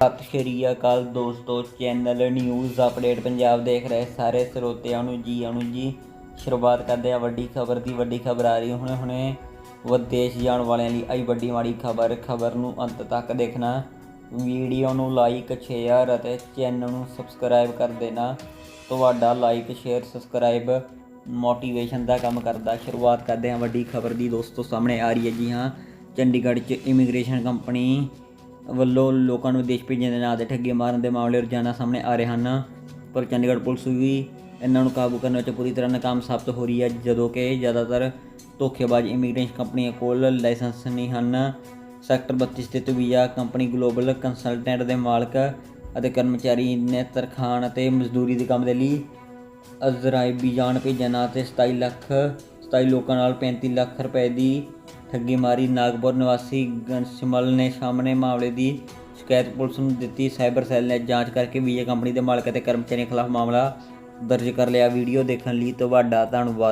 ਸਤਿ ਸ਼੍ਰੀ ਅਕਾਲ ਦੋਸਤੋ channel news update Punjab ਦੇਖ ਰਹੇ ਸਾਰੇ ਸਰੋਤਿਆਂ ਨੂੰ ਜੀ ਆਣੂ ਜੀ। ਸ਼ੁਰੂਆਤ ਕਰਦੇ ਆ ਵੱਡੀ ਖਬਰ ਦੀ, ਵੱਡੀ ਖਬਰ ਆ ਰਹੀ ਹੁਣੇ ਹੁਣੇ ਵਿਦੇਸ਼ ਜਾਣ ਵਾਲਿਆਂ ਲਈ ਆਈ ਵੱਡੀ ਮਾੜੀ ਖਬਰ ਖਬਰ ਨੂੰ ਅੰਤ ਤੱਕ ਦੇਖਣਾ। ਵੀਡੀਓ ਨੂੰ ਲਾਈਕ ਸ਼ੇਅਰ ਅਤੇ ਚੈਨਲ ਨੂੰ ਸਬਸਕ੍ਰਾਈਬ ਕਰ ਦੇਣਾ। ਤੁਹਾਡਾ ਲਾਈਕ ਸ਼ੇਅਰ ਸਬਸਕ੍ਰਾਈਬ ਮੋਟੀਵੇਸ਼ਨ ਦਾ ਕੰਮ ਕਰਦਾ। ਸ਼ੁਰੂਆਤ ਕਰਦੇ ਹਾਂ ਵੱਡੀ ਖਬਰ ਦੀ ਦੋਸਤੋ, ਸਾਹਮਣੇ ਆ ਰਹੀ ਹੈ ਜੀ ਹਾਂ। ਚੰਡੀਗੜ੍ਹ 'ਚ ਇਮੀਗ੍ਰੇਸ਼ਨ ਕੰਪਨੀ ਵੱਲੋਂ ਲੋਕਾਂ ਨੂੰ ਵਿਦੇਸ਼ ਭੇਜਣ ਦੇ ਨਾਂ ਤੇ ਠੱਗੀ ਮਾਰਨ ਦੇ ਮਾਮਲੇ ਰੋਜ਼ਾਨਾ ਸਾਹਮਣੇ ਆ ਰਹੇ ਹਨ। ਪਰ ਚੰਡੀਗੜ੍ਹ ਪੁਲਿਸ ਵੀ ਇਹਨਾਂ ਨੂੰ ਕਾਬੂ ਕਰਨ ਵਿੱਚ ਪੂਰੀ ਤਰ੍ਹਾਂ ਨਾਕਾਮ ਸਾਬਤ ਹੋ ਰਹੀ ਹੈ, ਜਦੋਂ ਕਿ ਜ਼ਿਆਦਾਤਰ ਧੋਖੇਬਾਜ਼ ਇਮੀਗ੍ਰੇਸ਼ਨ ਕੰਪਨੀਆਂ ਕੋਲ ਲਾਇਸੈਂਸ ਨਹੀਂ ਹਨ। ਸੈਕਟਰ 32 ਸਥਿਤ ਵੀਜ਼ਾ ਕੰਪਨੀ ਗਲੋਬਲ ਕੰਸਲਟੈਂਟ ਦੇ ਮਾਲਕ ਅਤੇ ਕਰਮਚਾਰੀ ਨੇ ਤਰਖਾਣ ਅਤੇ ਮਜ਼ਦੂਰੀ ਦੇ ਕੰਮ ਦੇ ਲਈ ਅਜ਼ਰਾਈਬੀਜਾਨ ਭੇਜਣ ਅਤੇ 27 ਲੱਖ 27 ਲੋਕਾਂ ਨਾਲ 35 ਲੱਖ ਰੁਪਏ ਦੀ ਠੱਗੀ ਮਾਰੀ। ਨਾਗਪੁਰ ਨਿਵਾਸੀ ਗਨਸਿਮਲ ਨੇ ਸਾਹਮਣੇ ਮਾਮਲੇ ਦੀ ਸ਼ਿਕਾਇਤ ਪੁਲਿਸ ਨੂੰ ਦਿੱਤੀ। ਸਾਈਬਰ ਸੈੱਲ ਨੇ ਜਾਂਚ ਕਰਕੇ ਵੀਜ਼ਾ ਕੰਪਨੀ ਦੇ ਮਾਲਕ ਅਤੇ ਕਰਮਚਾਰੀਆਂ ਖਿਲਾਫ ਮਾਮਲਾ ਦਰਜ ਕਰ ਲਿਆ। ਵੀਡੀਓ ਦੇਖਣ ਲਈ ਤੁਹਾਡਾ ਧੰਨਵਾਦ।